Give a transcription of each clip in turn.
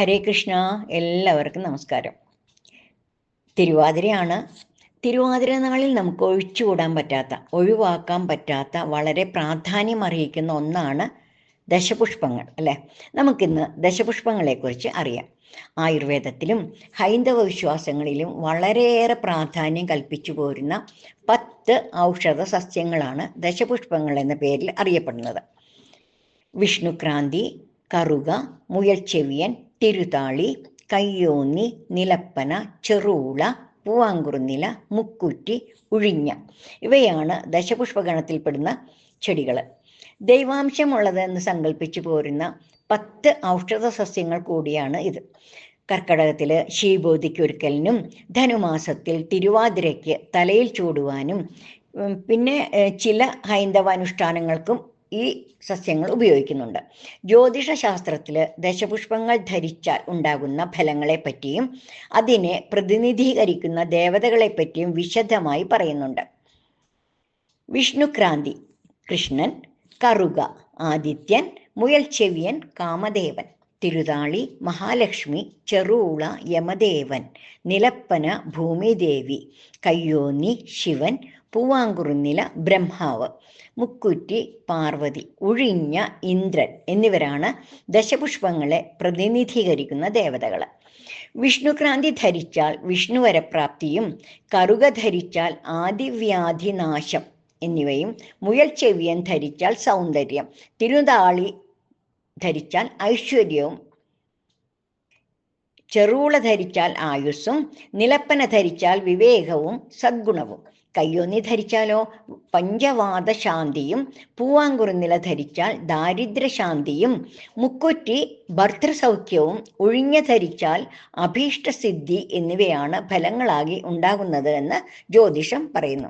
ഹരേ കൃഷ്ണ എല്ലാവർക്കും നമസ്കാരം. തിരുവാതിരയാണ്. തിരുവാതിര നാളിൽ നമുക്ക് ഒഴിച്ചുകൂടാൻ പറ്റാത്ത ഒഴിവാക്കാൻ പറ്റാത്ത വളരെ പ്രാധാന്യം അർഹിക്കുന്ന ഒന്നാണ് ദശപുഷ്പങ്ങൾ അല്ലേ? നമുക്കിന്ന് ദശപുഷ്പങ്ങളെക്കുറിച്ച് അറിയാം. ആയുർവേദത്തിലും ഹൈന്ദവ വിശ്വാസങ്ങളിലും വളരെയേറെ പ്രാധാന്യം കൽപ്പിച്ചു പോരുന്ന പത്ത് ഔഷധ സസ്യങ്ങളാണ് ദശപുഷ്പങ്ങൾ എന്ന പേരിൽ അറിയപ്പെടുന്നത്. വിഷ്ണുക്രാന്തി കറുക മുയൽച്ചെവിയൻ തിരുതാളി കയ്യോന്നി നിലപ്പന ചെറുള പൂവാങ്കുറുനില മുക്കുറ്റി ഉഴിഞ്ഞ. ഇവയാണ് ദശപുഷ്പഗണത്തിൽപ്പെടുന്ന ചെടികൾ ദൈവാംശമുള്ളതെന്ന് സങ്കല്പിച്ചു പോരുന്ന പത്ത് ഔഷധ സസ്യങ്ങൾ കൂടിയാണ് ഇത്. കർക്കടകത്തിൽ ശീബോധിക്കൊരുക്കലിനും ധനുമാസത്തിൽ തിരുവാതിരയ്ക്ക് തലയിൽ ചൂടുവാനും പിന്നെ ചില ഹൈന്ദവ അനുഷ്ഠാനങ്ങൾക്കും ഈ സസ്യങ്ങൾ ഉപയോഗിക്കുന്നുണ്ട്. ജ്യോതിഷ ശാസ്ത്രത്തിൽ ദശപുഷ്പങ്ങൾ ധരിച്ചാൽ ഉണ്ടാകുന്ന ഫലങ്ങളെ പറ്റിയും അതിനെ പ്രതിനിധീകരിക്കുന്ന ദേവതകളെ പറ്റിയും വിശദമായി പറയുന്നുണ്ട്. വിഷ്ണുക്രാന്തി കൃഷ്ണൻ കറുക ആദിത്യൻ മുയൽ ചെവിയൻ കാമദേവൻ തിരുതാളി മഹാലക്ഷ്മി ചെറുള യമദേവൻ നിലപ്പന ഭൂമിദേവി കയ്യോന്നി ശിവൻ പൂവാങ്കുറുന്നില ബ്രഹ്മാവ് മുക്കുറ്റി പാർവതി ഉഴിഞ്ഞ ഇന്ദ്രൻ എന്നിവരാണ് ദശപുഷ്പങ്ങളെ പ്രതിനിധീകരിക്കുന്ന ദേവതകൾ വിഷ്ണുക്രാന്തി ധരിച്ചാൽ വിഷ്ണുവരപ്രാപ്തിയും കറുക ധരിച്ചാൽ ആദിവ്യാധിനാശം എന്നിവയും മുയൽ ചെവിയൻ ധരിച്ചാൽ സൗന്ദര്യം തിരുതാളി ധരിച്ചാൽ ഐശ്വര്യവും ചെറുള ധരിച്ചാൽ ആയുസ്സും നിലപ്പന ധരിച്ചാൽ വിവേകവും സദ്ഗുണവും. കയ്യൊന്നി ധരിച്ചാലോ? പഞ്ചവാദ ശാന്തിയും പൂവാങ്കുറുനില ധരിച്ചാൽ ദാരിദ്ര്യശാന്തിയും. മുക്കുറ്റി ഭർത്തൃസൗഖ്യവും ഒഴിഞ്ഞ ധരിച്ചാൽ അഭീഷ്ടസിദ്ധി എന്നിവയാണ് ഫലങ്ങളാകി ഉണ്ടാകുന്നത് എന്ന് ജ്യോതിഷം പറയുന്നു.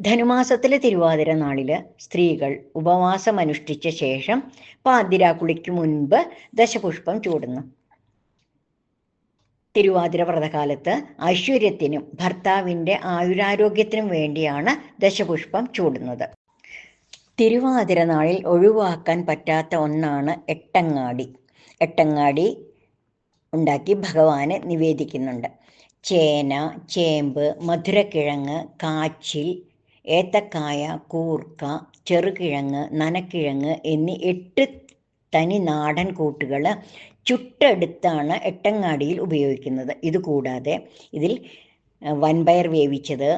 ധനുമാസത്തിലെ തിരുവാതിര നാളിൽ സ്ത്രീകൾ ഉപവാസം അനുഷ്ഠിച്ച ശേഷം പാതിരാക്കുളിക്ക് മുൻപ് ദശപുഷ്പം ചൂടുന്നു. തിരുവാതിര വ്രതകാലത്ത് ഐശ്വര്യത്തിനും ഭർത്താവിന്റെ ആയുരാരോഗ്യത്തിനും വേണ്ടിയാണ് ദശപുഷ്പം ചൂടുന്നത്. തിരുവാതിര നാളിൽ ഒഴിവാക്കാൻ പറ്റാത്ത ഒന്നാണ് എട്ടങ്ങാടി. എട്ടങ്ങാടി ഉണ്ടാക്കി ഭഗവാന് നിവേദിക്കുന്നുണ്ട്. ചേന ചേമ്പ് മധുരക്കിഴങ്ങ് കാച്ചിൽ ഏത്തക്കായ കൂർക്ക ചെറുകിഴങ്ങ് നനക്കിഴങ്ങ് എന്നീ എട്ട് തനി നാടൻ കൂട്ടുകൾ ചുട്ടെടുത്താണ് എട്ടങ്ങാടിയിൽ ഉപയോഗിക്കുന്നത്. ഇത് കൂടാതെ ഇതിൽ വൻപയർ വേവിച്ചത്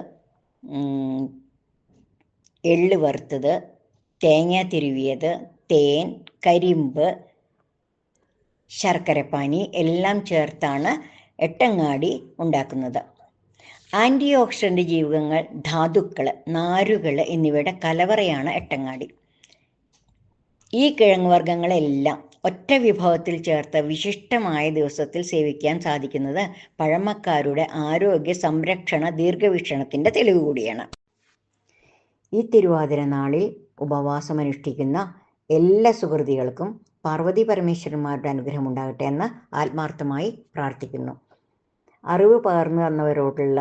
എള്ള് വറുത്തത് തേങ്ങ തിരുവിയത് തേൻ കരിമ്പ് ശർക്കരപ്പാനി എല്ലാം ചേർത്താണ് എട്ടങ്ങാടി ഉണ്ടാക്കുന്നത്. ആന്റി ഓക്സിഡന്റ് ജീവകങ്ങൾ ധാതുക്കൾ നാരുകൾ എന്നിവയുടെ കലവറയാണ് എട്ടങ്ങാടി. ഈ കിഴങ്ങ് വർഗങ്ങളെല്ലാം ഒറ്റ വിഭവത്തിൽ ചേർത്ത് വിശിഷ്ടമായ ദിവസത്തിൽ സേവിക്കാൻ സാധിക്കുന്നത് പഴമക്കാരുടെ ആരോഗ്യ സംരക്ഷണ ദീർഘവീക്ഷണത്തിന്റെ തെളിവ് കൂടിയാണ്. ഈ തിരുവാതിര നാളിൽ ഉപവാസം അനുഷ്ഠിക്കുന്ന എല്ലാ സുഹൃതികൾക്കും പാർവതി പരമേശ്വരന്മാരുടെ അനുഗ്രഹം ഉണ്ടാകട്ടെ എന്ന് ആത്മാർത്ഥമായി പ്രാർത്ഥിക്കുന്നു. അറിവ് പകർന്നു തന്നവരോടുള്ള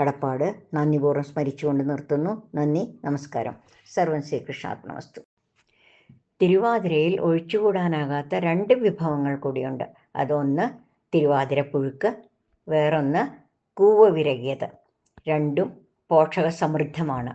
കടപ്പാട് നന്ദിപൂർവം സ്മരിച്ചുകൊണ്ട് നിർത്തുന്നു. നന്ദി നമസ്കാരം. സർവൻ ശ്രീകൃഷ്ണാത്മവസ്തു തിരുവാതിരയിൽ ഒഴിച്ചുകൂടാനാകാത്ത രണ്ട് വിഭവങ്ങൾ കൂടിയുണ്ട്. അതൊന്ന് തിരുവാതിര പുഴുക്ക് വേറൊന്ന് കൂവ വിരകിയത്. രണ്ടും പോഷക സമൃദ്ധമാണ്